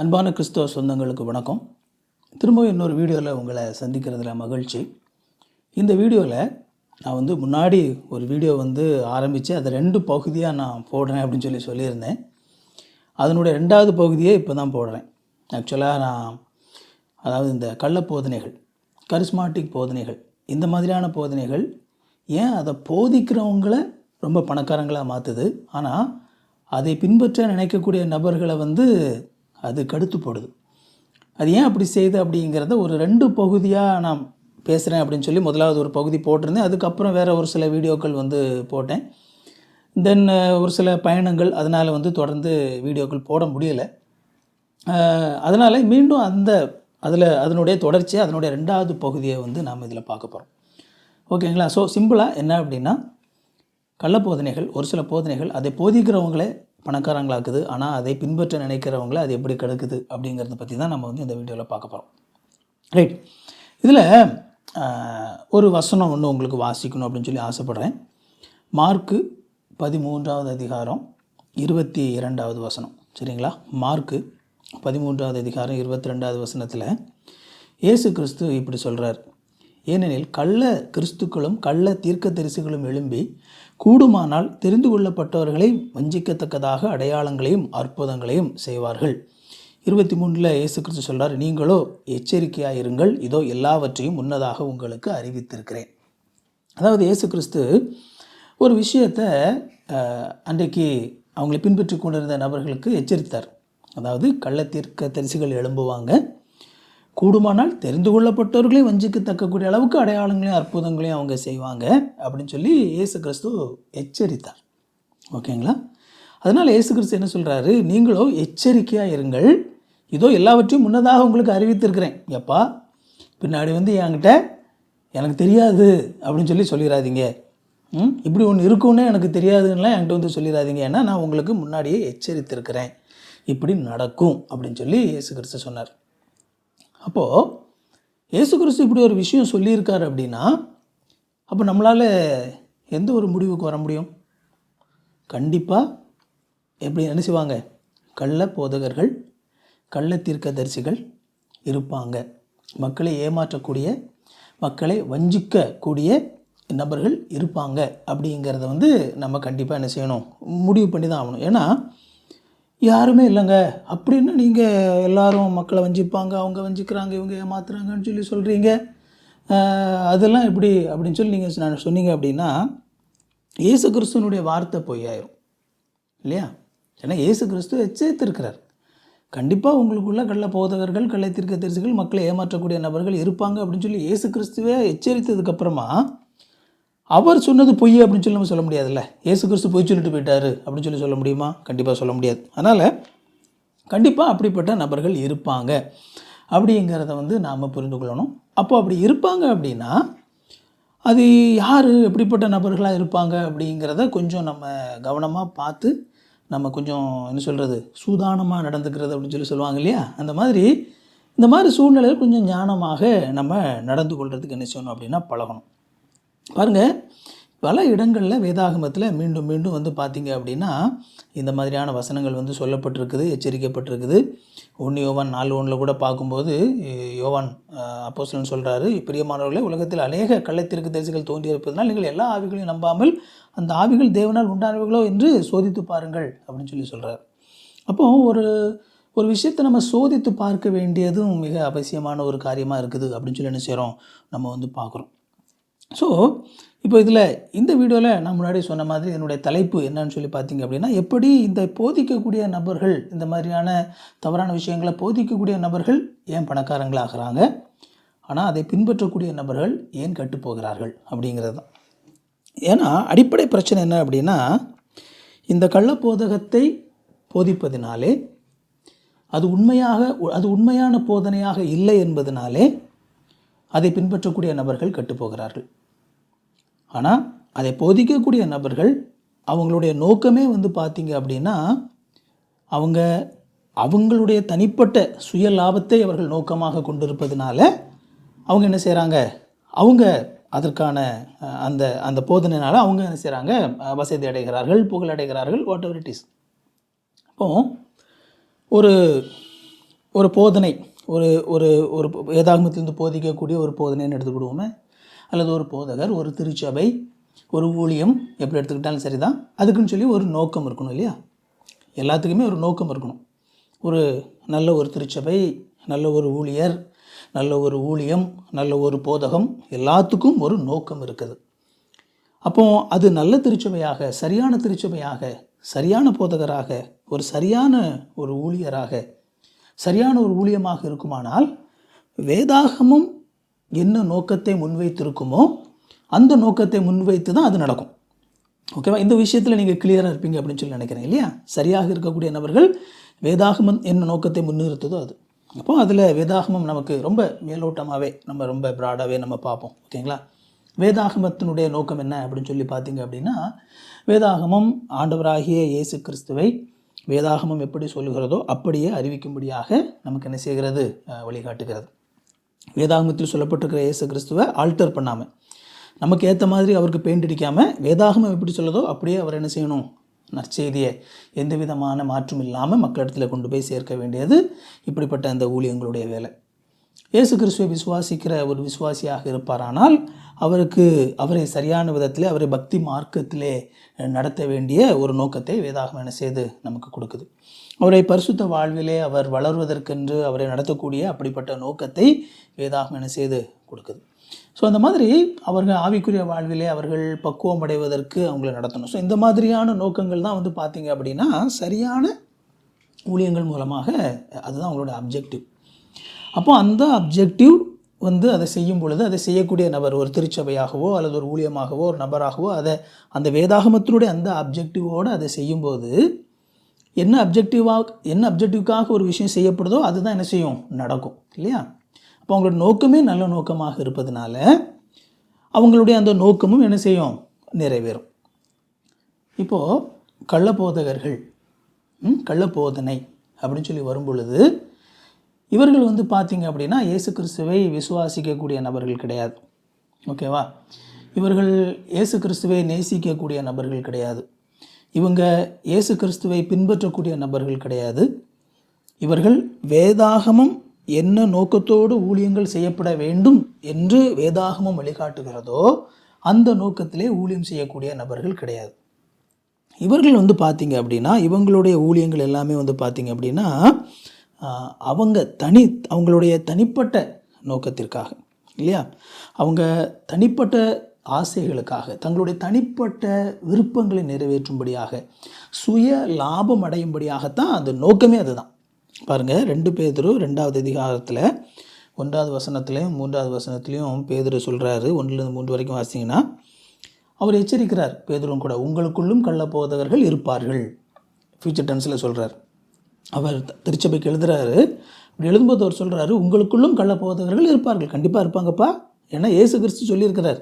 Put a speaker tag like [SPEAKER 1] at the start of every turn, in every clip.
[SPEAKER 1] அன்பான கிறிஸ்தவ சொந்தங்களுக்கு வணக்கம் திரும்பவும் இன்னொரு வீடியோவில் உங்களை சந்திக்கிறதுல மகிழ்ச்சி இந்த வீடியோவில் நான் வந்து முன்னாடி ஒரு வீடியோ வந்து ஆரம்பித்து அதை ரெண்டு பகுதியாக நான் போடுறேன் அப்படின்னு சொல்லி சொல்லியிருந்தேன் அதனுடைய ரெண்டாவது பகுதியே இப்போ தான் போடுறேன் ஆக்சுவலாக நான் அதாவது இந்த கள்ள போதனைகள் கரிஸ்மாட்டிக் போதனைகள் இந்த மாதிரியான போதனைகள் ஏன் அதை போதிக்கிறவங்களை ரொம்ப பணக்காரங்களாக மாற்றுது ஆனால் அதை பின்பற்ற நினைக்கக்கூடிய நபர்களை வந்து அது கடுத்து போடுது அது ஏன் அப்படி செய்யுது அப்படிங்கிறத ஒரு ரெண்டு பகுதியாக நான் பேசுகிறேன் அப்படின்னு சொல்லி முதலாவது ஒரு பகுதி போட்டிருந்தேன் அதுக்கப்புறம் வேறு ஒரு சில வீடியோக்கள் வந்து போட்டேன் தென் ஒரு சில பயணங்கள் அதனால் வந்து தொடர்ந்து வீடியோக்கள் போட முடியலை அதனால் மீண்டும் அந்த அதில் அதனுடைய தொடர்ச்சி அதனுடைய ரெண்டாவது பகுதியை வந்து நாம் இதில் பார்க்க போகிறோம் ஓகேங்களா ஸோ சிம்பிளாக என்ன அப்படின்னா கள்ள போதனைகள் ஒரு சில போதனைகள் அதை போதிக்கிறவங்களே பணக்காரங்களாக்குது ஆனால் அதை பின்பற்ற நினைக்கிறவங்கள அது எப்படி கெடுக்குது அப்படிங்கிறத பற்றி தான் நம்ம வந்து இந்த வீடியோவில் பார்க்க போகிறோம் ரைட் இதில் ஒரு வசனம் ஒன்று உங்களுக்கு வாசிக்கணும் அப்படின்னு சொல்லி ஆசைப்பட்றேன் மார்க்கு பதிமூன்றாவது அதிகாரம் இருபத்தி இரண்டாவது வசனம் சரிங்களா மார்க்கு பதிமூன்றாவது அதிகாரம் இருபத்தி ரெண்டாவது வசனத்தில் இயேசு கிறிஸ்து இப்படி சொல்கிறார் ஏனெனில் கள்ள கிறிஸ்துக்களும் கள்ள தீர்க்க தரிசுகளும் எழும்பி கூடுமானால் தெரிந்து கொள்ளப்பட்டவர்களை வஞ்சிக்கத்தக்கதாக அடையாளங்களையும் அற்புதங்களையும் செய்வார்கள் இருபத்தி மூணில் இயேசு கிறிஸ்து சொல்கிறார் நீங்களோ எச்சரிக்கையாக இருங்கள் இதோ எல்லாவற்றையும் முன்னதாக உங்களுக்கு அறிவித்திருக்கிறேன் அதாவது இயேசு கிறிஸ்து ஒரு விஷயத்தை அன்றைக்கு அவங்களை பின்பற்றி கொண்டிருந்த நபர்களுக்கு எச்சரித்தார் அதாவது கள்ளத்தீர்க்க தரிசிகள் எழும்புவாங்க கூடுமானால் தெரிந்து கொள்ளப்பட்டவர்களையும் வஞ்சிக்கத்தக்கக்கூடிய அளவுக்கு அடையாளங்களையும் அற்புதங்களையும் அவங்க செய்வாங்க அப்படின்னு சொல்லி இயேசு கிறிஸ்து எச்சரித்தார் ஓகேங்களா அதனால் இயேசு கிறிஸ்து என்ன சொல்கிறாரு நீங்களோ எச்சரிக்கையாக இருங்கள் இதோ எல்லாவற்றையும் முன்னதாக உங்களுக்கு அறிவித்திருக்கிறேன் எப்பா பின்னாடி வந்து என்கிட்ட எனக்கு தெரியாது அப்படின்னு சொல்லி சொல்லிடாதீங்க இப்படி ஒன்று இருக்கும்னு எனக்கு தெரியாதுன்னா என்கிட்ட வந்து சொல்லிடாதீங்க ஏன்னா நான் உங்களுக்கு முன்னாடியே எச்சரித்திருக்கிறேன் இப்படி நடக்கும் அப்படின்னு சொல்லி இயேசு கிறிஸ்து சொன்னார் அப்போது ஏசு கிறிஸ்து இப்படி ஒரு விஷயம் சொல்லியிருக்கார் அப்படின்னா அப்போ நம்மளால் எந்த ஒரு முடிவுக்கு வர முடியும் கண்டிப்பாக எப்படி நினச்சிவாங்க செய்வாங்க கள்ள போதகர்கள் கள்ள தரிசிகள் இருப்பாங்க மக்களை ஏமாற்றக்கூடிய மக்களை வஞ்சிக்கக்கூடிய நபர்கள் இருப்பாங்க அப்படிங்கிறத வந்து நம்ம கண்டிப்பாக என்ன செய்யணும் முடிவு பண்ணி தான் ஆகணும் ஏன்னா யாருமே இல்லைங்க அப்படின்னு நீங்கள் எல்லோரும் மக்களை வஞ்சிப்பாங்க அவங்க வஞ்சிக்கிறாங்க இவங்க ஏமாத்துறாங்கன்னு சொல்லி சொல்கிறீங்க அதெல்லாம் எப்படி அப்படின்னு சொல்லி நீங்கள் நான் சொன்னீங்க அப்படின்னா ஏசு கிறிஸ்துவனுடைய வார்த்தை பொய்யாயிரும் இல்லையா ஏன்னா ஏசு கிறிஸ்து எச்சரித்திருக்கிறார் கண்டிப்பாக உங்களுக்குள்ள கள்ள போதகர்கள் கள்ளை தீர்க்க தரிசிகள் மக்களை ஏமாற்றக்கூடிய நபர்கள் இருப்பாங்க அப்படின்னு சொல்லி ஏசு கிறிஸ்துவே எச்சரித்ததுக்கப்புறமா அவர் சொன்னது பொய் அப்படின்னு சொல்லி நம்ம சொல்ல முடியாதுல்ல ஏசு கிறிஸ்து பொய் சொல்லிட்டு போயிட்டாரு அப்படின்னு சொல்லி சொல்ல முடியுமா கண்டிப்பாக சொல்ல முடியாது அதனால் கண்டிப்பாக அப்படிப்பட்ட நபர்கள் இருப்பாங்க அப்படிங்கிறத வந்து நாம் புரிந்து கொள்ளணும் அப்போ அப்படி இருப்பாங்க அப்படின்னா அது யார் எப்படிப்பட்ட நபர்களாக இருப்பாங்க அப்படிங்கிறத கொஞ்சம் நம்ம கவனமாக பார்த்து நம்ம கொஞ்சம் என்ன சொல்கிறது சூதானமாக நடந்துக்கிறது அப்படின்னு சொல்லி சொல்லுவாங்க இல்லையா அந்த மாதிரி இந்த மாதிரி சூழ்நிலையில் கொஞ்சம் ஞானமாக நம்ம நடந்து கொள்கிறதுக்கு என்ன செய்யணும் அப்படின்னா பழகணும் பாருங்கள் பல இடங்களில் வேதாகமத்தில் மீண்டும் மீண்டும் வந்து பார்த்தீங்க அப்படின்னா இந்த மாதிரியான வசனங்கள் வந்து சொல்லப்பட்டிருக்குது எச்சரிக்கப்பட்டிருக்குது ஒன்று யோவான் நாலு ஒன்றில் கூட பார்க்கும்போது யோவான் அப்போசலன் சொல்கிறாரு பிரியமானவர்களே உலகத்தில் அநேக கள்ளத்திற்கு தேசிகள் தோன்றியிருப்பதனால் நீங்கள் எல்லா ஆவிகளையும் நம்பாமல் அந்த ஆவிகள் தேவனால் உண்டானவர்களோ என்று சோதித்து பாருங்கள் அப்படின்னு சொல்லி சொல்கிறார் அப்போது ஒரு ஒரு விஷயத்தை நம்ம சோதித்து பார்க்க வேண்டியதும் மிக அவசியமான ஒரு காரியமாக இருக்குது அப்படின்னு சொல்லி என்ன செய்கிறோம் நம்ம வந்து பார்க்குறோம் ஸோ இப்போ இதில் இந்த வீடியோவில் நான் முன்னாடி சொன்ன மாதிரி என்னுடைய தலைப்பு என்னன்னு சொல்லி பார்த்தீங்க அப்படின்னா எப்படி இந்த போதிக்கக்கூடிய நபர்கள் இந்த மாதிரியான தவறான விஷயங்களை போதிக்கக்கூடிய நபர்கள் ஏன் பணக்காரங்களாகிறாங்க ஆனால் அதை பின்பற்றக்கூடிய நபர்கள் ஏன் கட்டுப்போகிறார்கள் அப்படிங்கிறது தான் ஏன்னா அடிப்படை பிரச்சனை என்ன அப்படின்னா இந்த கள்ளப்போதகத்தை போதிப்பதினாலே அது உண்மையாக அது உண்மையான போதனையாக இல்லை என்பதனாலே அதை பின்பற்றக்கூடிய நபர்கள் கட்டுப்போகிறார்கள் ஆனால் அதை போதிக்கக்கூடிய நபர்கள் அவங்களுடைய நோக்கமே வந்து பார்த்திங்க அப்படின்னா அவங்க அவங்களுடைய தனிப்பட்ட சுய லாபத்தை அவர்கள் நோக்கமாக கொண்டிருப்பதுனால அவங்க என்ன செய்கிறாங்க அவங்க அதற்கான அந்த அந்த போதனைனால அவங்க என்ன செய்கிறாங்க வசதி அடைகிறார்கள் புகழ் அடைகிறார்கள் வாட் எவர் இட் இஸ் அப்போ ஒரு ஒரு போதனை ஒரு ஒரு ஒரு வேதாகமத்திலிருந்து போதிக்கக்கூடிய ஒரு போதனைன்னு எடுத்துக்கிடுவோமே அல்லது ஒரு போதகர் ஒரு திருச்சபை ஒரு ஊழியம் எப்படி எடுத்துக்கிட்டாலும் சரி தான் அதுக்குன்னு சொல்லி ஒரு நோக்கம் இருக்கணும் இல்லையா எல்லாத்துக்குமே ஒரு நோக்கம் இருக்கணும் ஒரு நல்ல ஒரு திருச்சபை நல்ல ஒரு ஊழியர் நல்ல ஒரு ஊழியம் நல்ல ஒரு போதகம் எல்லாத்துக்கும் ஒரு நோக்கம் இருக்குது அப்போ அது நல்ல திருச்சபையாக சரியான திருச்சபையாக சரியான போதகராக ஒரு சரியான ஒரு ஊழியராக சரியான ஒரு ஊழியமாக இருக்குமானால் வேதாகமும் என்ன நோக்கத்தை முன்வைத்திருக்குமோ அந்த நோக்கத்தை முன்வைத்து தான் அது நடக்கும் ஓகேவா இந்த விஷயத்தில் நீங்கள் கிளியராக இருப்பீங்க அப்படின்னு சொல்லி நினைக்கிறேன் இல்லையா சரியாக இருக்கக்கூடிய நபர்கள் வேதாகமம் என்ன நோக்கத்தை முன்னிறுத்துதோ அது அப்போ அதில் வேதாகமம் நமக்கு ரொம்ப மேலோட்டமாகவே நம்ம ரொம்ப ப்ராடாகவே நம்ம பார்ப்போம் ஓகேங்களா வேதாகமத்தினுடைய நோக்கம் என்ன அப்படின்னு சொல்லி பார்த்தீங்க அப்படின்னா வேதாகமம் ஆண்டவராகிய இயேசு கிறிஸ்துவை வேதாகமம் எப்படி சொல்லுகிறதோ அப்படியே அறிவிக்கும்படியாக நமக்கு என்ன செய்கிறது வழிகாட்டுகிறது வேதாகமத்தில் சொல்லப்பட்டிருக்கிற இயேசு கிறிஸ்துவை ஆல்டர் பண்ணாமல் நமக்கு ஏற்ற மாதிரி அவருக்கு பெயிண்ட் அடிக்காமல் வேதாகமம் எப்படி சொல்லுதோ அப்படியே அவர் என்ன செய்யணும் நற்செய்தியை எந்த விதமான மாற்றம் இல்லாமல் மக்களிடத்தில் கொண்டு போய் சேர்க்க வேண்டியது இப்படிப்பட்ட அந்த ஊழியங்களுடைய வேலை இயேசு கிறிஸ்துவை விசுவாசிக்கிற ஒரு விசுவாசியாக இருப்பாரானால் அவருக்கு அவரை சரியான விதத்தில் அவரை பக்தி மார்க்கத்திலே நடத்த வேண்டிய ஒரு நோக்கத்தை வேதாகம் என்ன செய்து நமக்கு கொடுக்குது அவரை பரிசுத்த வாழ்விலே அவர் வளர்வதற்கென்று அவரை நடத்தக்கூடிய அப்படிப்பட்ட நோக்கத்தை வேதாகம் என்ன செய்து கொடுக்குது ஸோ அந்த மாதிரி அவர்கள் ஆவிக்குரிய வாழ்விலே அவர்கள் பக்குவம் அடைவதற்கு அவங்களை நடத்தணும் ஸோ இந்த மாதிரியான நோக்கங்கள் தான் வந்து பார்த்திங்க அப்படின்னா சரியான ஊழியங்கள் மூலமாக அதுதான் அவங்களோட அப்ஜெக்டிவ் அப்போ அந்த அப்ஜெக்டிவ் வந்து அதை செய்யும் பொழுது அதை செய்யக்கூடிய நபர் ஒரு திருச்சபையாகவோ அல்லது ஒரு ஊழியமாகவோ ஒரு நபராகவோ அதை அந்த வேதாகமத்தினுடைய அந்த அப்ஜெக்டிவோடு அதை செய்யும்போது என்ன அப்ஜெக்டிவாக என்ன அப்ஜெக்டிவ்காக ஒரு விஷயம் செய்யப்படுதோ அதுதான் என்ன செய்யும் நடக்கும் இல்லையா அப்போ அவங்களோட நோக்கமே நல்ல நோக்கமாக இருப்பதனால அவங்களுடைய அந்த நோக்கமும் என்ன செய்யும் நிறைவேறும் இப்போது கள்ளபோதகர்கள் கள்ளபோதனை அப்படின்னு சொல்லி வரும் பொழுது இவர்கள் வந்து பார்த்திங்க அப்படின்னா இயேசு கிறிஸ்துவை விசுவாசிக்கக்கூடிய நபர்கள் கிடையாது ஓகேவா இவர்கள் இயேசு கிறிஸ்துவை நேசிக்கக்கூடிய நபர்கள் கிடையாது இவங்க இயேசு கிறிஸ்துவை பின்பற்றக்கூடிய நபர்கள் கிடையாது இவர்கள் வேதாகமம் என்ன நோக்கத்தோடு ஊழியங்கள் செய்யப்பட வேண்டும் என்று வேதாகமம் வழிகாட்டுகிறதோ அந்த நோக்கத்திலே ஊழியம் செய்யக்கூடிய நபர்கள் கிடையாது இவர்கள் வந்து பார்த்திங்க அப்படின்னா இவங்களுடைய ஊழியங்கள் எல்லாமே வந்து பார்த்திங்க அப்படின்னா அவங்க தனி அவங்களுடைய தனிப்பட்ட நோக்கத்திற்காக இல்லையா அவங்க தனிப்பட்ட ஆசைகளுக்காக தங்களுடைய தனிப்பட்ட விருப்பங்களை நிறைவேற்றும்படியாக சுய லாபம் அடையும்படியாகத்தான் அது நோக்கமே அதுதான் பாருங்கள் ரெண்டு பேதரும் ரெண்டாவது அதிகாரத்தில் ஒன்றாவது வசனத்துலேயும் மூன்றாவது வசனத்துலேயும் பேதர் சொல்கிறாரு ஒன்றுலேருந்து மூன்று வரைக்கும் வாசிங்கன்னா அவர் எச்சரிக்கிறார் பேதரும் கூட உங்களுக்குள்ளும் கள்ளப்போதவர்கள் இருப்பார்கள் ஃபியூச்சர் டென்ஸில் சொல்கிறார் அவர் திருச்சபைக்கு எழுதுகிறாரு அப்படி எழுதும்போது அவர் சொல்கிறாரு உங்களுக்குள்ளும் கள்ளப்போதவர்கள் இருப்பார்கள் கண்டிப்பாக இருப்பாங்கப்பா ஏன்னா ஏசு கிறிஸ்து சொல்லியிருக்கிறார்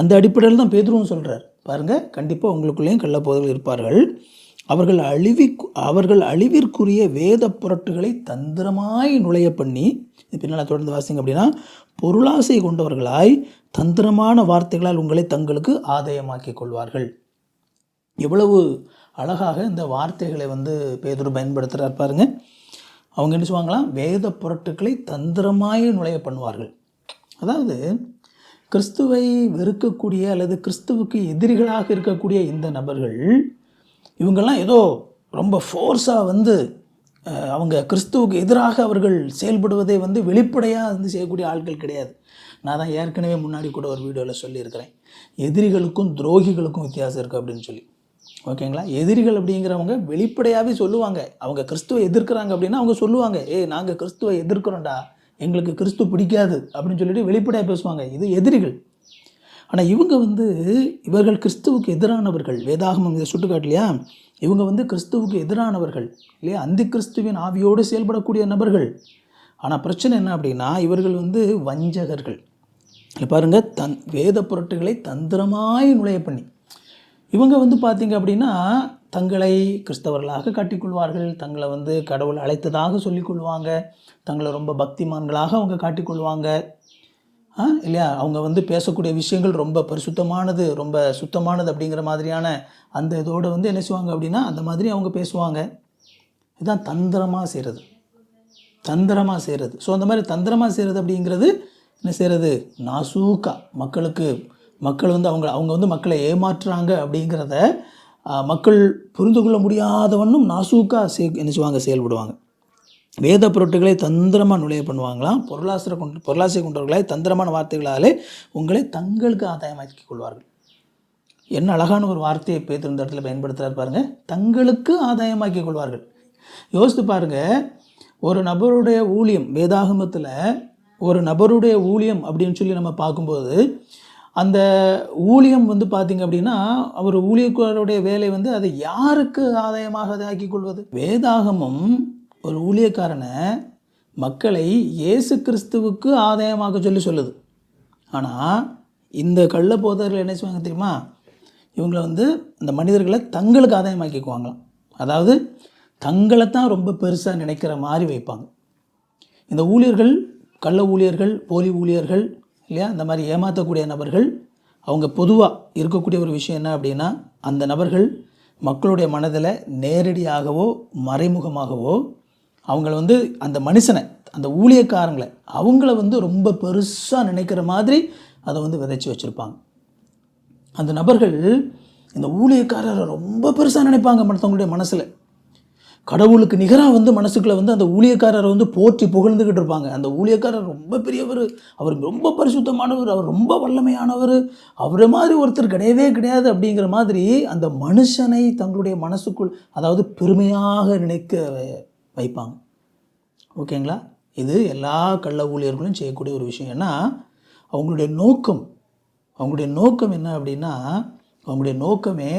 [SPEAKER 1] அந்த அடிப்படையில் தான் பேதுருவும் சொல்கிறார் பாருங்கள் கண்டிப்பாக உங்களுக்குள்ளேயும் கள்ளப்போதல் இருப்பார்கள் அவர்கள் அழிவி அவர்கள் அழிவிற்குரிய வேத புரட்டுகளை தந்திரமாய் நுழைய பண்ணி பின்னால் தொடர்ந்து வாசிங்க அப்படின்னா பொருளாசை கொண்டவர்களாய் தந்திரமான வார்த்தைகளால் உங்களை தங்களுக்கு ஆதாயமாக்கி கொள்வார்கள் எவ்வளவு அழகாக இந்த வார்த்தைகளை வந்து பேதூர் பயன்படுத்துகிறார் பாருங்க அவங்க என்ன சொல்லுவாங்களாம் வேத புரட்டுக்களை தந்திரமாய் நுழைய பண்ணுவார்கள் அதாவது கிறிஸ்துவை வெறுக்கக்கூடிய அல்லது கிறிஸ்துவுக்கு எதிரிகளாக இருக்கக்கூடிய இந்த நபர்கள் இவங்கெல்லாம் ஏதோ ரொம்ப ஃபோர்ஸாக வந்து அவங்க கிறிஸ்துவுக்கு எதிராக அவர்கள் செயல்படுவதை வந்து வெளிப்படையாக வந்து செய்யக்கூடிய ஆட்கள் கிடையாது நான் தான் ஏற்கனவே முன்னாடி கூட ஒரு வீடியோவில் சொல்லியிருக்கிறேன் எதிரிகளுக்கும் துரோகிகளுக்கும் வித்தியாசம் இருக்குது அப்படின்னு சொல்லி ஓகேங்களா எதிரிகள் அப்படிங்கிறவங்க வெளிப்படையாகவே சொல்லுவாங்க அவங்க கிறிஸ்துவை எதிர்க்கிறாங்க அப்படின்னா அவங்க சொல்லுவாங்க ஏய் நாங்கள் கிறிஸ்துவை எதிர்க்கிறோம்டா எங்களுக்கு கிறிஸ்து பிடிக்காது அப்படின்னு சொல்லிட்டு வெளிப்படையாக பேசுவாங்க இது எதிரிகள் ஆனால் இவங்க வந்து இவர்கள் கிறிஸ்துவுக்கு எதிரானவர்கள் வேதாகமம் இதை சுட்டுக்காட்டலையா இவங்க வந்து கிறிஸ்துவுக்கு எதிரானவர்கள் இல்லையா அந்தி கிறிஸ்துவின் ஆவியோடு செயல்படக்கூடிய நபர்கள் ஆனால் பிரச்சனை என்ன அப்படின்னா இவர்கள் வந்து வஞ்சகர்கள் பாருங்கள் தன் வேத பொருட்டுகளை தந்திரமாய் நுழைய பண்ணி இவங்க வந்து பார்த்திங்க அப்படின்னா தங்களை கிறிஸ்தவர்களாக காட்டிக்கொள்வார்கள் தங்களை வந்து கடவுள் அழைத்ததாக சொல்லிக்கொள்வாங்க தங்களை ரொம்ப பக்திமான்களாக அவங்க காட்டிக்கொள்வாங்க இல்லையா அவங்க வந்து பேசக்கூடிய விஷயங்கள் ரொம்ப பரிசுத்தமானது ரொம்ப சுத்தமானது அப்படிங்கிற மாதிரியான அந்த இதோடு வந்து என்ன செய்வாங்க அப்படின்னா அந்த மாதிரி அவங்க பேசுவாங்க இதுதான் தந்திரமாக செய்கிறது தந்திரமாக செய்கிறது ஸோ அந்த மாதிரி தந்திரமாக செய்கிறது அப்படிங்கிறது என்ன செய்கிறது நாசூக்கா மக்களுக்கு மக்கள் வந்து அவங்க அவங்க வந்து மக்களை ஏமாற்றுறாங்க அப்படிங்கிறத மக்கள் புரிந்து கொள்ள முடியாதவண்ணும் நாசூக்காக சே நினச்சுவாங்க செயல்படுவாங்க வேத பொருட்களை தந்திரமாக நுழைய பண்ணுவாங்களாம் பொருளாசிர கொண்டு பொருளாசிரியர் கொண்டவர்களை தந்திரமான வார்த்தைகளாலே உங்களை தங்களுக்கு ஆதாயமாக்கி கொள்வார்கள் என்ன அழகான ஒரு வார்த்தையை பேத்திருந்த இடத்துல பயன்படுத்துகிறார் பாருங்கள் தங்களுக்கு ஆதாயமாக்கி கொள்வார்கள் யோசித்து பாருங்கள் ஒரு நபருடைய ஊழியம் வேதாகமத்தில் ஒரு நபருடைய ஊழியம் அப்படின்னு சொல்லி நம்ம பார்க்கும்போது அந்த ஊழியம் வந்து பார்த்திங்க அப்படின்னா அவர் ஊழியக்காரருடைய வேலை வந்து அதை யாருக்கு ஆதாயமாக அதை கொள்வது வேதாகமும் ஒரு ஊழியக்காரனை மக்களை இயேசு கிறிஸ்துவுக்கு ஆதாயமாக சொல்லி சொல்லுது ஆனால் இந்த கள்ள போதர்கள் என்ன செய்வாங்க தெரியுமா இவங்களை வந்து அந்த மனிதர்களை தங்களுக்கு ஆதாயமாக்கிக்குவாங்களாம் அதாவது தங்களை தான் ரொம்ப பெருசாக நினைக்கிற மாதிரி வைப்பாங்க இந்த ஊழியர்கள் கள்ள ஊழியர்கள் போலி ஊழியர்கள் இல்லையா அந்த மாதிரி ஏமாற்றக்கூடிய நபர்கள் அவங்க பொதுவாக இருக்கக்கூடிய ஒரு விஷயம் என்ன அப்படின்னா அந்த நபர்கள் மக்களுடைய மனதில் நேரடியாகவோ மறைமுகமாகவோ அவங்கள வந்து அந்த மனுஷனை அந்த ஊழியக்காரங்களை அவங்கள வந்து ரொம்ப பெருசாக நினைக்கிற மாதிரி அதை வந்து விதைச்சி வச்சுருப்பாங்க அந்த நபர்கள் இந்த ஊழியக்காரரை ரொம்ப பெருசாக நினைப்பாங்க மற்றவங்களுடைய மனசில் கடவுளுக்கு நிகராக வந்து மனசுக்குள்ளே வந்து அந்த ஊழியக்காரரை வந்து போற்றி புகழ்ந்துக்கிட்டு இருப்பாங்க அந்த ஊழியக்காரர் ரொம்ப பெரியவர் அவர் ரொம்ப பரிசுத்தமானவர் அவர் ரொம்ப வல்லமையானவர் அவரை மாதிரி ஒருத்தர் கிடையவே கிடையாது அப்படிங்கிற மாதிரி அந்த மனுஷனை தங்களுடைய மனசுக்குள் அதாவது பெருமையாக நினைக்க வைப்பாங்க ஓகேங்களா இது எல்லா கள்ள ஊழியர்களும் செய்யக்கூடிய ஒரு விஷயம் ஏன்னா அவங்களுடைய நோக்கம் அவங்களுடைய நோக்கம் என்ன அப்படின்னா அவங்களுடைய நோக்கமே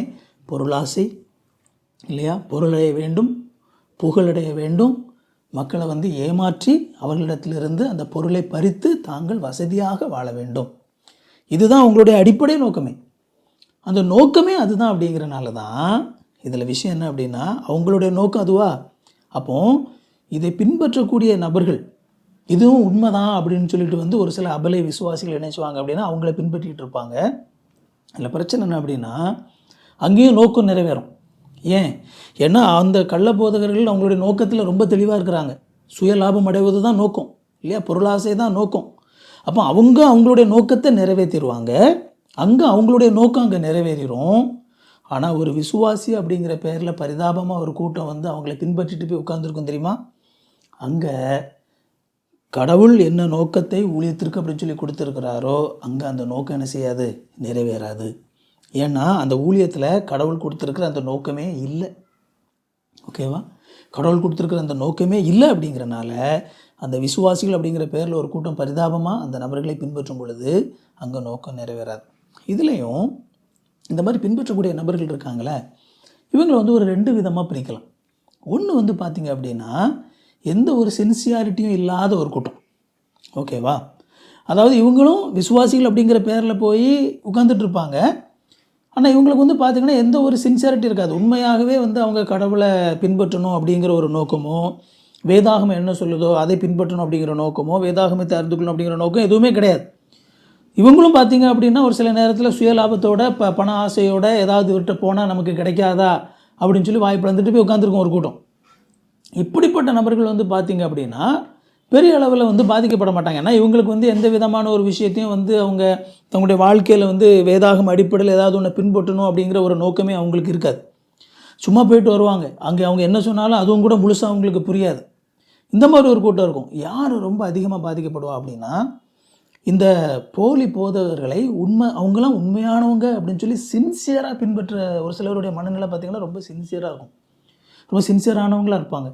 [SPEAKER 1] பொருளாசை இல்லையா பொருளை வேண்டும் புகழடைய வேண்டும் மக்களை வந்து ஏமாற்றி அவர்களிடத்திலிருந்து அந்த பொருளை பறித்து தாங்கள் வசதியாக வாழ வேண்டும் இதுதான் உங்களுடைய அடிப்படை நோக்கமே அந்த நோக்கமே அதுதான் அப்படிங்கிறனால தான் இதில் விஷயம் என்ன அப்படின்னா அவங்களுடைய நோக்கம் அதுவா அப்போ இதை பின்பற்றக்கூடிய நபர்கள் இதுவும் உண்மைதான் அப்படின்னு சொல்லிட்டு வந்து ஒரு சில அபலை விசுவாசிகள் நினைச்சுவாங்க அப்படின்னா அவங்கள பின்பற்றிட்டு இருப்பாங்க அதில் பிரச்சனை என்ன அப்படின்னா அங்கேயும் நோக்கம் நிறைவேறும் ஏன் ஏன்னா அந்த கள்ள போதகர்கள் அவங்களுடைய நோக்கத்தில் ரொம்ப தெளிவாக இருக்கிறாங்க சுய லாபம் அடைவது தான் நோக்கம் இல்லையா பொருளாசை தான் நோக்கம் அப்போ அவங்க அவங்களுடைய நோக்கத்தை நிறைவேற்றிடுவாங்க அங்கே அவங்களுடைய நோக்கம் அங்கே நிறைவேறிடும் ஆனால் ஒரு விசுவாசி அப்படிங்கிற பேரில் பரிதாபமாக ஒரு கூட்டம் வந்து அவங்கள பின்பற்றிட்டு போய் உட்காந்துருக்கும் தெரியுமா அங்கே கடவுள் என்ன நோக்கத்தை ஊழியத்திற்கு அப்படின்னு சொல்லி கொடுத்துருக்கிறாரோ அங்கே அந்த நோக்கம் என்ன செய்யாது நிறைவேறாது ஏன்னா அந்த ஊழியத்தில் கடவுள் கொடுத்துருக்குற அந்த நோக்கமே இல்லை ஓகேவா கடவுள் கொடுத்துருக்குற அந்த நோக்கமே இல்லை அப்படிங்கிறனால அந்த விசுவாசிகள் அப்படிங்கிற பேரில் ஒரு கூட்டம் பரிதாபமாக அந்த நபர்களை பின்பற்றும் பொழுது அங்கே நோக்கம் நிறைவேறாது இதுலேயும் இந்த மாதிரி பின்பற்றக்கூடிய நபர்கள் இருக்காங்களே இவங்களை வந்து ஒரு ரெண்டு விதமாக பிரிக்கலாம் ஒன்று வந்து பார்த்திங்க அப்படின்னா எந்த ஒரு சென்சியாரிட்டியும் இல்லாத ஒரு கூட்டம் ஓகேவா அதாவது இவங்களும் விசுவாசிகள் அப்படிங்கிற பேரில் போய் உட்காந்துட்ருப்பாங்க ஆனால் இவங்களுக்கு வந்து பார்த்திங்கன்னா எந்த ஒரு சின்சியாரிட்டி இருக்காது உண்மையாகவே வந்து அவங்க கடவுளை பின்பற்றணும் அப்படிங்கிற ஒரு நோக்கமோ வேதாகமம் என்ன சொல்லுதோ அதை பின்பற்றணும் அப்படிங்கிற நோக்கமோ வேதாகமத்தை கொள்ளணும் அப்படிங்கிற நோக்கம் எதுவுமே கிடையாது இவங்களும் பார்த்திங்க அப்படின்னா ஒரு சில நேரத்தில் சுய லாபத்தோட ப பண ஆசையோடு ஏதாவது விட்டு போனால் நமக்கு கிடைக்காதா அப்படின்னு சொல்லி வாய்ப்பு வந்துட்டு போய் உட்காந்துருக்கோம் ஒரு கூட்டம் இப்படிப்பட்ட நபர்கள் வந்து பார்த்திங்க அப்படின்னா பெரிய அளவில் வந்து பாதிக்கப்பட மாட்டாங்க ஏன்னா இவங்களுக்கு வந்து எந்த விதமான ஒரு விஷயத்தையும் வந்து அவங்க தங்களுடைய வாழ்க்கையில் வந்து வேதாகம் அடிப்படையில் ஏதாவது ஒன்று பின்பற்றணும் அப்படிங்கிற ஒரு நோக்கமே அவங்களுக்கு இருக்காது சும்மா போயிட்டு வருவாங்க அங்கே அவங்க என்ன சொன்னாலும் அதுவும் கூட முழுசாக அவங்களுக்கு புரியாது இந்த மாதிரி ஒரு கூட்டம் இருக்கும் யார் ரொம்ப அதிகமாக பாதிக்கப்படுவா அப்படின்னா இந்த போலி போதவர்களை உண்மை அவங்களாம் உண்மையானவங்க அப்படின்னு சொல்லி சின்சியராக பின்பற்ற ஒரு சிலருடைய மனநிலை பார்த்திங்கன்னா ரொம்ப சின்சியராக இருக்கும் ரொம்ப சின்சியரானவங்களாக இருப்பாங்க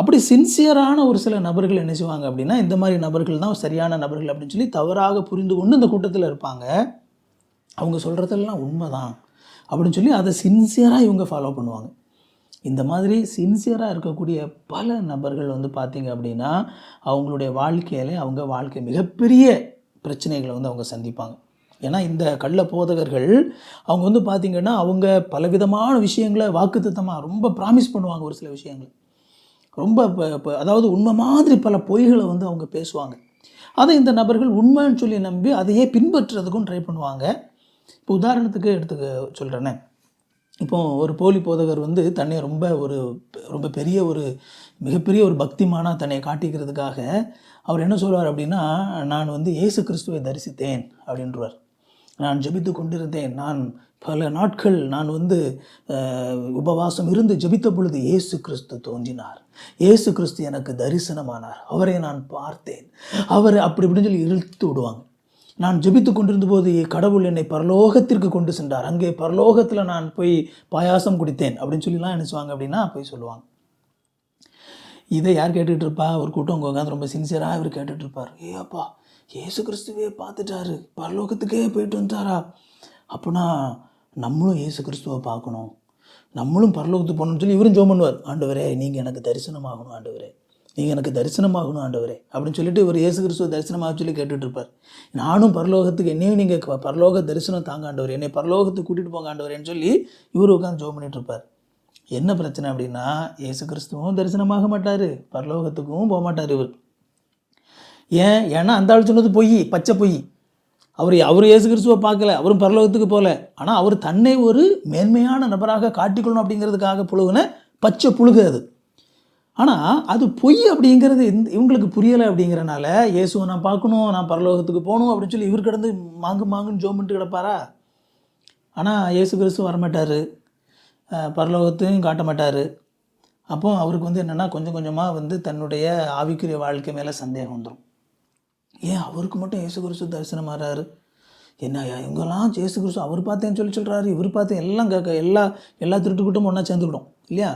[SPEAKER 1] அப்படி சின்சியரான ஒரு சில நபர்கள் என்ன செய்வாங்க அப்படின்னா இந்த மாதிரி நபர்கள் தான் சரியான நபர்கள் அப்படின்னு சொல்லி தவறாக புரிந்து கொண்டு இந்த கூட்டத்தில் இருப்பாங்க அவங்க சொல்கிறதெல்லாம் உண்மை தான் அப்படின்னு சொல்லி அதை சின்சியராக இவங்க ஃபாலோ பண்ணுவாங்க இந்த மாதிரி சின்சியராக இருக்கக்கூடிய பல நபர்கள் வந்து பார்த்திங்க அப்படின்னா அவங்களுடைய வாழ்க்கையில் அவங்க வாழ்க்கை மிகப்பெரிய பிரச்சனைகளை வந்து அவங்க சந்திப்பாங்க ஏன்னா இந்த கள்ள போதகர்கள் அவங்க வந்து பார்த்திங்கன்னா அவங்க பலவிதமான விஷயங்களை வாக்குத்தத்தமாக ரொம்ப ப்ராமிஸ் பண்ணுவாங்க ஒரு சில விஷயங்கள் ரொம்ப அதாவது உண்மை மாதிரி பல பொய்களை வந்து அவங்க பேசுவாங்க அதை இந்த நபர்கள் உண்மைன்னு சொல்லி நம்பி அதையே பின்பற்றுறதுக்கும் ட்ரை பண்ணுவாங்க இப்போ உதாரணத்துக்கு எடுத்துக்க சொல்கிறேனே இப்போ ஒரு போலி போதகர் வந்து தன்னை ரொம்ப ஒரு ரொம்ப பெரிய ஒரு மிகப்பெரிய ஒரு பக்திமானாக தன்னை காட்டிக்கிறதுக்காக அவர் என்ன சொல்வார் அப்படின்னா நான் வந்து இயேசு கிறிஸ்துவை தரிசித்தேன் அப்படின்றவர் நான் ஜபித்து கொண்டிருந்தேன் நான் பல நாட்கள் நான் வந்து உபவாசம் இருந்து ஜபித்த பொழுது இயேசு கிறிஸ்து தோன்றினார் இயேசு கிறிஸ்து எனக்கு தரிசனமானார் அவரை நான் பார்த்தேன் அவர் அப்படி இப்படின்னு சொல்லி இழுத்து விடுவாங்க நான் ஜபித்து கொண்டிருந்த போது கடவுள் என்னை பரலோகத்திற்கு கொண்டு சென்றார் அங்கே பரலோகத்தில் நான் போய் பாயாசம் குடித்தேன் அப்படின்னு சொல்லிலாம் என்ன செய்வாங்க அப்படின்னா போய் சொல்லுவாங்க இதை யார் கேட்டுக்கிட்டு இருப்பா ஒரு கூட்டம் உங்கள் உட்காந்து ரொம்ப சின்சியராக இவர் கேட்டுட்ருப்பார் ஏ அப்பா ஏசு கிறிஸ்துவே பார்த்துட்டாரு பரலோகத்துக்கே போயிட்டு வந்துட்டாரா அப்படின்னா நம்மளும் ஏசு கிறிஸ்துவை பார்க்கணும் நம்மளும் பரலோகத்துக்கு போகணும்னு சொல்லி இவரும் ஜோம் பண்ணுவார் ஆண்டவரே நீங்கள் எனக்கு தரிசனமாகணும் ஆண்டவரே நீங்கள் எனக்கு தரிசனமாகணும் ஆண்டவரே அப்படின்னு சொல்லிட்டு இவர் ஏசு கிறிஸ்துவ தரிசனமாக சொல்லி கேட்டுட்ருப்பார் நானும் பரலோகத்துக்கு என்னையும் நீங்கள் பரலோக தரிசனம் தாங்க ஆண்டவர் என்னை பரலோகத்துக்கு கூட்டிகிட்டு போங்க ஆண்டவரேன்னு சொல்லி இவர் உட்காந்து ஜோம் இருப்பார் என்ன பிரச்சனை அப்படின்னா ஏசு கிறிஸ்துவும் தரிசனமாக மாட்டார் பரலோகத்துக்கும் போக மாட்டார் இவர் ஏன் ஏன்னா அந்த ஆள் சொன்னது பொய் பச்சை பொய் அவர் அவர் ஏசு கிறிஸ்துவை பார்க்கல அவரும் பரலோகத்துக்கு போகல ஆனால் அவர் தன்னை ஒரு மேன்மையான நபராக காட்டிக்கொள்ளணும் அப்படிங்கிறதுக்காக புழுகுன பச்சை புழுகு அது ஆனால் அது பொய் அப்படிங்கிறது இந்த இவங்களுக்கு புரியலை அப்படிங்கிறனால இயேசுவை நான் பார்க்கணும் நான் பரலோகத்துக்கு போகணும் அப்படின்னு சொல்லி இவர் கிடந்து மாங்கு மாங்குன்னு ஜோம் கிடப்பாரா ஆனால் இயேசு கிறிஸ்து வரமாட்டார் பரலோகத்தையும் காட்ட மாட்டார் அப்போ அவருக்கு வந்து என்னென்னா கொஞ்சம் கொஞ்சமாக வந்து தன்னுடைய ஆவிக்குரிய வாழ்க்கை மேலே சந்தேகம் வந்துடும் ஏன் அவருக்கு மட்டும் இயேசு குருசு தரிசனம் ஆறாரு என்ன இவங்கெல்லாம் இயேசு குருசு அவர் பார்த்தேன்னு சொல்லி சொல்கிறாரு இவர் பார்த்தேன் எல்லாம் கேட்க எல்லா எல்லா திருட்டுக்கிட்டும் ஒன்றா சேர்ந்துக்கிடும் இல்லையா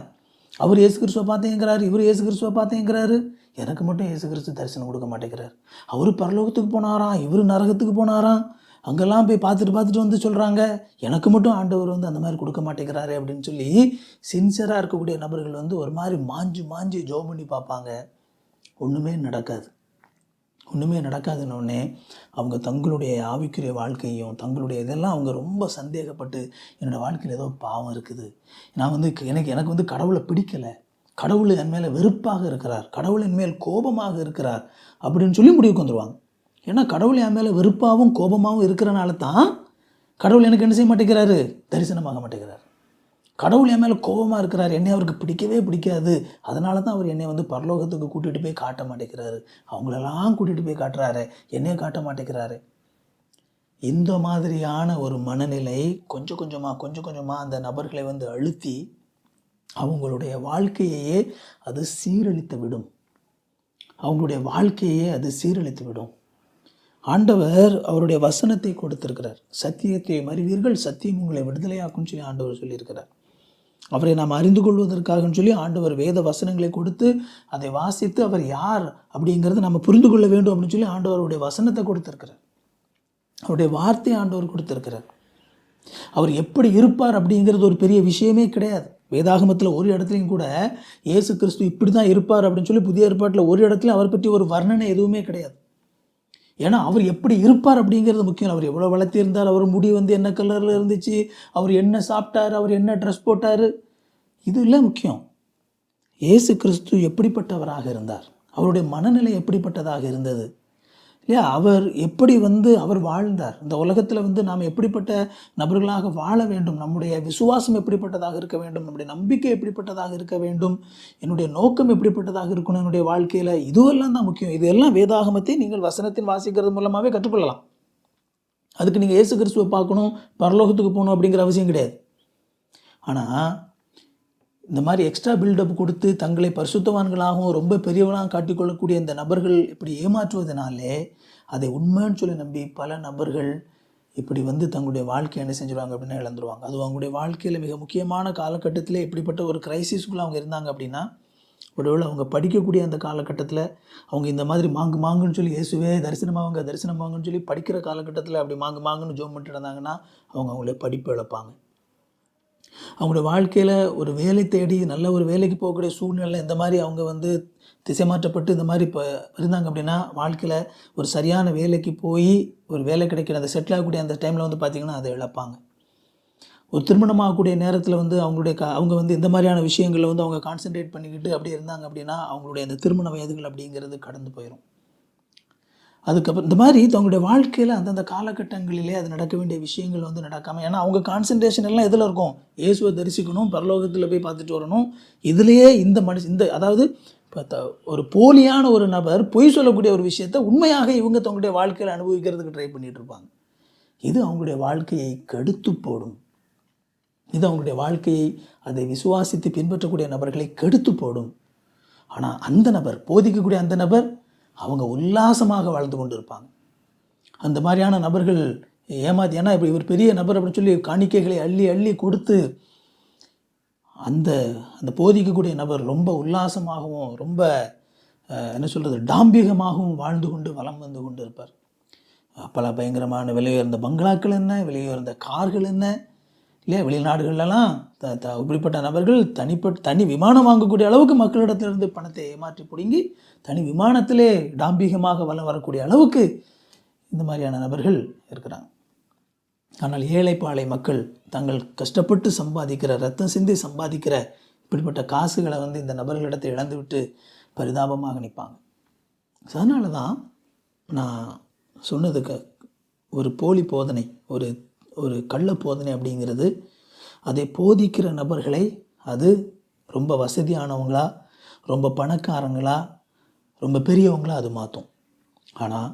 [SPEAKER 1] அவர் இயேசு கிறிஸ்துவை பார்த்தேங்கிறாரு இவர் இயேசு கிறிஸ்துவை பார்த்தேங்கிறாரு எனக்கு மட்டும் இயேசு கிறிஸ்து தரிசனம் கொடுக்க மாட்டேங்கிறார் அவர் பரலோகத்துக்கு போனாராம் இவர் நரகத்துக்கு போனாராம் அங்கெல்லாம் போய் பார்த்துட்டு பார்த்துட்டு வந்து சொல்கிறாங்க எனக்கு மட்டும் ஆண்டவர் வந்து அந்த மாதிரி கொடுக்க மாட்டேங்கிறாரு அப்படின்னு சொல்லி சின்சியராக இருக்கக்கூடிய நபர்கள் வந்து ஒரு மாதிரி மாஞ்சு மாஞ்சு ஜோ பண்ணி பார்ப்பாங்க ஒன்றுமே நடக்காது ஒன்றுமே நடக்காதுன்னொடனே அவங்க தங்களுடைய ஆவிக்குரிய வாழ்க்கையும் தங்களுடைய இதெல்லாம் அவங்க ரொம்ப சந்தேகப்பட்டு என்னோடய வாழ்க்கையில் ஏதோ பாவம் இருக்குது நான் வந்து எனக்கு எனக்கு வந்து கடவுளை பிடிக்கலை கடவுள் என் மேலே வெறுப்பாக இருக்கிறார் கடவுளின் மேல் கோபமாக இருக்கிறார் அப்படின்னு சொல்லி முடிவுக்கு வந்துடுவாங்க ஏன்னா கடவுள் என் மேலே வெறுப்பாகவும் கோபமாகவும் இருக்கிறனால தான் கடவுள் எனக்கு என்ன செய்ய மாட்டேங்கிறாரு தரிசனமாக மாட்டேங்கிறார் கடவுள் என் மேலே கோபமாக இருக்கிறார் என்னை அவருக்கு பிடிக்கவே பிடிக்காது அதனால தான் அவர் என்னை வந்து பரலோகத்துக்கு கூட்டிகிட்டு போய் காட்ட மாட்டேங்கிறாரு அவங்களெல்லாம் கூட்டிகிட்டு போய் காட்டுறாரு என்னையே காட்ட மாட்டேங்கிறாரு இந்த மாதிரியான ஒரு மனநிலை கொஞ்சம் கொஞ்சமாக கொஞ்சம் கொஞ்சமாக அந்த நபர்களை வந்து அழுத்தி அவங்களுடைய வாழ்க்கையையே அது சீரழித்து விடும் அவங்களுடைய வாழ்க்கையே அது சீரழித்து விடும் ஆண்டவர் அவருடைய வசனத்தை கொடுத்திருக்கிறார் சத்தியத்தை மறிவீர்கள் சத்தியம் உங்களை விடுதலையாக்கும் சொல்லி ஆண்டவர் சொல்லியிருக்கிறார் அவரை நாம் அறிந்து கொள்வதற்காக சொல்லி ஆண்டவர் வேத வசனங்களை கொடுத்து அதை வாசித்து அவர் யார் அப்படிங்கிறத நம்ம புரிந்து கொள்ள வேண்டும் அப்படின்னு சொல்லி ஆண்டவருடைய வசனத்தை கொடுத்திருக்கிறார் அவருடைய வார்த்தை ஆண்டவர் கொடுத்துருக்கிறார் அவர் எப்படி இருப்பார் அப்படிங்கிறது ஒரு பெரிய விஷயமே கிடையாது வேதாகமத்தில் ஒரு இடத்துலையும் கூட இயேசு கிறிஸ்து இப்படி தான் இருப்பார் அப்படின்னு சொல்லி புதிய ஏற்பாட்டில் ஒரு இடத்துலையும் அவர் பற்றி ஒரு வர்ணனை எதுவுமே கிடையாது ஏன்னா அவர் எப்படி இருப்பார் அப்படிங்கிறது முக்கியம் அவர் எவ்வளோ வளர்த்திருந்தார் அவர் முடி வந்து என்ன கலரில் இருந்துச்சு அவர் என்ன சாப்பிட்டார் அவர் என்ன ட்ரெஸ் போட்டார் இது இல்லை முக்கியம் இயேசு கிறிஸ்து எப்படிப்பட்டவராக இருந்தார் அவருடைய மனநிலை எப்படிப்பட்டதாக இருந்தது இல்லையா அவர் எப்படி வந்து அவர் வாழ்ந்தார் இந்த உலகத்தில் வந்து நாம் எப்படிப்பட்ட நபர்களாக வாழ வேண்டும் நம்முடைய விசுவாசம் எப்படிப்பட்டதாக இருக்க வேண்டும் நம்முடைய நம்பிக்கை எப்படிப்பட்டதாக இருக்க வேண்டும் என்னுடைய நோக்கம் எப்படிப்பட்டதாக இருக்கணும் என்னுடைய வாழ்க்கையில் இதுவெல்லாம் தான் முக்கியம் இது எல்லாம் வேதாகமத்தை நீங்கள் வசனத்தின் வாசிக்கிறது மூலமாகவே கற்றுக்கொள்ளலாம் அதுக்கு நீங்கள் இயேசு கிறிஸ்துவை பார்க்கணும் பரலோகத்துக்கு போகணும் அப்படிங்கிற அவசியம் கிடையாது ஆனால் இந்த மாதிரி எக்ஸ்ட்ரா பில்டப் கொடுத்து தங்களை பரிசுத்தவான்களாகவும் ரொம்ப பெரியவனாக காட்டிக்கொள்ளக்கூடிய இந்த நபர்கள் இப்படி ஏமாற்றுவதனாலே அதை உண்மைன்னு சொல்லி நம்பி பல நபர்கள் இப்படி வந்து தங்களுடைய வாழ்க்கையை என்ன செஞ்சுருவாங்க அப்படின்னா இழந்துருவாங்க அது அவங்களுடைய வாழ்க்கையில் மிக முக்கியமான காலகட்டத்தில் இப்படிப்பட்ட ஒரு கிரைசிஸ்குள்ளே அவங்க இருந்தாங்க அப்படின்னா ஒருவேளை அவங்க படிக்கக்கூடிய அந்த காலகட்டத்தில் அவங்க இந்த மாதிரி மாங்கு மாங்குன்னு சொல்லி இயேசுவே தரிசனமாக அவங்க தரிசனமாகன்னு சொல்லி படிக்கிற காலகட்டத்தில் அப்படி மாங்கு மாங்குன்னு ஜோம் பண்ணிட்டு இருந்தாங்கன்னா அவங்க அவங்களே படிப்பு இழப்பாங்க அவங்களோட வாழ்க்கையில் ஒரு வேலை தேடி நல்ல ஒரு வேலைக்கு போகக்கூடிய சூழ்நிலை இந்த மாதிரி அவங்க வந்து திசை மாற்றப்பட்டு இந்த மாதிரி இப்போ இருந்தாங்க அப்படின்னா வாழ்க்கையில் ஒரு சரியான வேலைக்கு போய் ஒரு வேலை கிடைக்கிற அந்த செட்டில் ஆகக்கூடிய அந்த டைமில் வந்து பார்த்திங்கன்னா அதை இழப்பாங்க ஒரு திருமணமாகக்கூடிய நேரத்தில் வந்து அவங்களுடைய க அவங்க வந்து இந்த மாதிரியான விஷயங்களில் வந்து அவங்க கான்சென்ட்ரேட் பண்ணிக்கிட்டு அப்படி இருந்தாங்க அப்படின்னா அவங்களுடைய அந்த திருமண வயதுகள் அப்படிங்கிறது கடந்து போயிடும் அதுக்கப்புறம் இந்த மாதிரி தங்களுடைய வாழ்க்கையில் அந்தந்த காலகட்டங்களிலே அது நடக்க வேண்டிய விஷயங்கள் வந்து நடக்காமல் ஏன்னா அவங்க கான்சன்ட்ரேஷன் எல்லாம் எதில் இருக்கும் இயேசுவை தரிசிக்கணும் பரலோகத்தில் போய் பார்த்துட்டு வரணும் இதுலேயே இந்த மனுஷன் இந்த அதாவது இப்போ ஒரு போலியான ஒரு நபர் பொய் சொல்லக்கூடிய ஒரு விஷயத்த உண்மையாக இவங்க தங்களுடைய வாழ்க்கையில் அனுபவிக்கிறதுக்கு ட்ரை பண்ணிகிட்டு இருப்பாங்க இது அவங்களுடைய வாழ்க்கையை கெடுத்து போடும் இது அவங்களுடைய வாழ்க்கையை அதை விசுவாசித்து பின்பற்றக்கூடிய நபர்களை கெடுத்து போடும் ஆனால் அந்த நபர் போதிக்கக்கூடிய அந்த நபர் அவங்க உல்லாசமாக வாழ்ந்து கொண்டு இருப்பாங்க அந்த மாதிரியான நபர்கள் ஏமாத்தி ஏன்னா இப்போ இவர் பெரிய நபர் அப்படின்னு சொல்லி காணிக்கைகளை அள்ளி அள்ளி கொடுத்து அந்த அந்த போதிக்கக்கூடிய நபர் ரொம்ப உல்லாசமாகவும் ரொம்ப என்ன சொல்கிறது டாம்பிகமாகவும் வாழ்ந்து கொண்டு வளம் வந்து கொண்டு இருப்பார் பல பயங்கரமான விலையுயர்ந்த பங்களாக்கள் என்ன விலையுயர்ந்த கார்கள் என்ன இல்லையா வெளிநாடுகள்லாம் த த இப்படிப்பட்ட நபர்கள் தனிப்பட்ட தனி விமானம் வாங்கக்கூடிய அளவுக்கு மக்களிடத்திலிருந்து பணத்தை ஏமாற்றி பிடுங்கி தனி விமானத்திலே டாம்பிகமாக வலம் வரக்கூடிய அளவுக்கு இந்த மாதிரியான நபர்கள் இருக்கிறாங்க ஆனால் ஏழைப்பாளை மக்கள் தங்கள் கஷ்டப்பட்டு சம்பாதிக்கிற ரத்தம் சிந்தி சம்பாதிக்கிற இப்படிப்பட்ட காசுகளை வந்து இந்த நபர்களிடத்தை இழந்துவிட்டு பரிதாபமாக நிற்பாங்க ஸோ அதனால தான் நான் சொன்னதுக்கு ஒரு போலி போதனை ஒரு ஒரு கள்ள போதனை அப்படிங்கிறது அதை போதிக்கிற நபர்களை அது ரொம்ப வசதியானவங்களா ரொம்ப பணக்காரங்களா ரொம்ப பெரியவங்களா அது மாற்றும் ஆனால்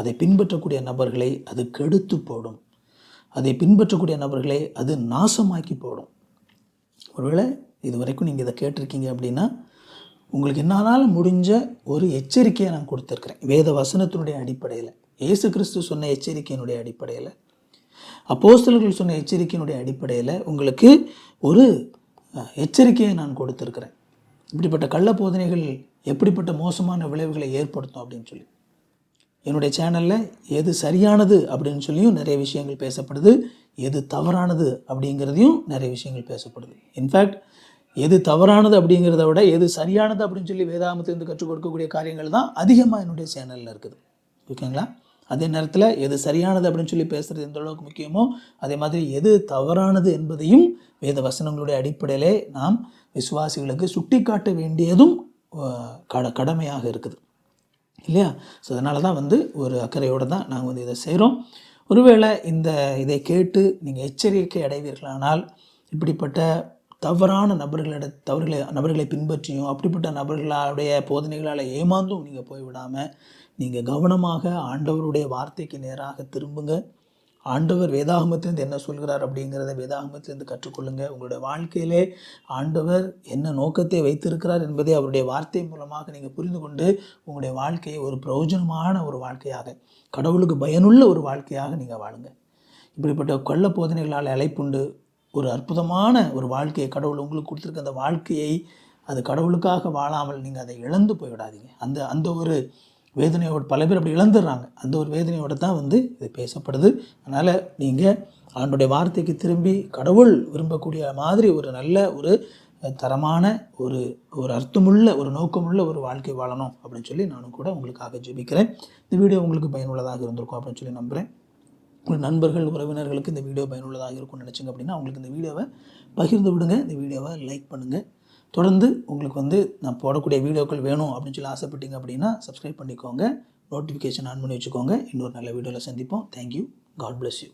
[SPEAKER 1] அதை பின்பற்றக்கூடிய நபர்களை அது கெடுத்து போடும் அதை பின்பற்றக்கூடிய நபர்களை அது நாசமாக்கி போடும் ஒருவேளை இது வரைக்கும் நீங்கள் இதை கேட்டிருக்கீங்க அப்படின்னா உங்களுக்கு என்னால் முடிஞ்ச ஒரு எச்சரிக்கையை நான் கொடுத்துருக்குறேன் வேத வசனத்தினுடைய அடிப்படையில் ஏசு கிறிஸ்து சொன்ன எச்சரிக்கையினுடைய அடிப்படையில் அப்போஸ்தலர்கள் சொன்ன எச்சரிக்கையினுடைய அடிப்படையில் உங்களுக்கு ஒரு எச்சரிக்கையை நான் கொடுத்துருக்குறேன் இப்படிப்பட்ட கள்ள போதனைகள் எப்படிப்பட்ட மோசமான விளைவுகளை ஏற்படுத்தும் அப்படின்னு சொல்லி என்னுடைய சேனலில் எது சரியானது அப்படின்னு சொல்லியும் நிறைய விஷயங்கள் பேசப்படுது எது தவறானது அப்படிங்கிறதையும் நிறைய விஷயங்கள் பேசப்படுது இன்ஃபேக்ட் எது தவறானது அப்படிங்கிறத விட எது சரியானது அப்படின்னு சொல்லி வேதாமத்திலிருந்து கற்றுக் கொடுக்கக்கூடிய காரியங்கள் தான் அதிகமாக என்னுடைய சேனலில் இருக்குது ஓகேங்களா அதே நேரத்தில் எது சரியானது அப்படின்னு சொல்லி பேசுகிறது எந்த அளவுக்கு முக்கியமோ அதே மாதிரி எது தவறானது என்பதையும் வேத வசனங்களுடைய அடிப்படையிலே நாம் விசுவாசிகளுக்கு சுட்டி காட்ட வேண்டியதும் கட கடமையாக இருக்குது இல்லையா ஸோ அதனால தான் வந்து ஒரு அக்கறையோடு தான் நாங்கள் வந்து இதை செய்கிறோம் ஒருவேளை இந்த இதை கேட்டு நீங்கள் எச்சரிக்கை அடைவீர்களானால் இப்படிப்பட்ட தவறான நபர்களிட தவறுகளை நபர்களை பின்பற்றியும் அப்படிப்பட்ட நபர்களுடைய போதனைகளால் ஏமாந்தும் நீங்கள் போய்விடாமல் நீங்கள் கவனமாக ஆண்டவருடைய வார்த்தைக்கு நேராக திரும்புங்க ஆண்டவர் வேதாகமத்திலேருந்து என்ன சொல்கிறார் அப்படிங்கிறத வேதாகமத்திலேருந்து கற்றுக்கொள்ளுங்க உங்களுடைய வாழ்க்கையிலே ஆண்டவர் என்ன நோக்கத்தை வைத்திருக்கிறார் என்பதை அவருடைய வார்த்தை மூலமாக நீங்கள் புரிந்து கொண்டு உங்களுடைய வாழ்க்கையை ஒரு பிரயோஜனமான ஒரு வாழ்க்கையாக கடவுளுக்கு பயனுள்ள ஒரு வாழ்க்கையாக நீங்கள் வாழுங்க இப்படிப்பட்ட கொள்ள போதனைகளால் அழைப்புண்டு ஒரு அற்புதமான ஒரு வாழ்க்கையை கடவுள் உங்களுக்கு கொடுத்துருக்க அந்த வாழ்க்கையை அது கடவுளுக்காக வாழாமல் நீங்கள் அதை இழந்து போய்விடாதீங்க அந்த அந்த ஒரு வேதனையோடு பல பேர் அப்படி இழந்துடுறாங்க அந்த ஒரு வேதனையோடு தான் வந்து இது பேசப்படுது அதனால் நீங்கள் அவனுடைய வார்த்தைக்கு திரும்பி கடவுள் விரும்பக்கூடிய மாதிரி ஒரு நல்ல ஒரு தரமான ஒரு ஒரு அர்த்தமுள்ள ஒரு நோக்கமுள்ள ஒரு வாழ்க்கை வாழணும் அப்படின்னு சொல்லி நானும் கூட உங்களுக்காக ஜெபிக்கிறேன் இந்த வீடியோ உங்களுக்கு பயனுள்ளதாக இருந்திருக்கும் அப்படின்னு சொல்லி நம்புகிறேன் உங்கள் நண்பர்கள் உறவினர்களுக்கு இந்த வீடியோ பயனுள்ளதாக இருக்கும்னு நினச்சிங்க அப்படின்னா உங்களுக்கு இந்த வீடியோவை பகிர்ந்து விடுங்க இந்த வீடியோவை லைக் பண்ணுங்கள் தொடர்ந்து உங்களுக்கு வந்து நான் போடக்கூடிய வீடியோக்கள் வேணும் அப்படின்னு சொல்லி ஆசைப்பட்டீங்க அப்படின்னா சப்ஸ்கிரைப் பண்ணிக்கோங்க நோட்டிஃபிகேஷன் ஆன் பண்ணி வச்சுக்கோங்க இன்னொரு நல்ல வீடியோவில் சந்திப்போம் தேங்க்யூ காட் பிளஸ் யூ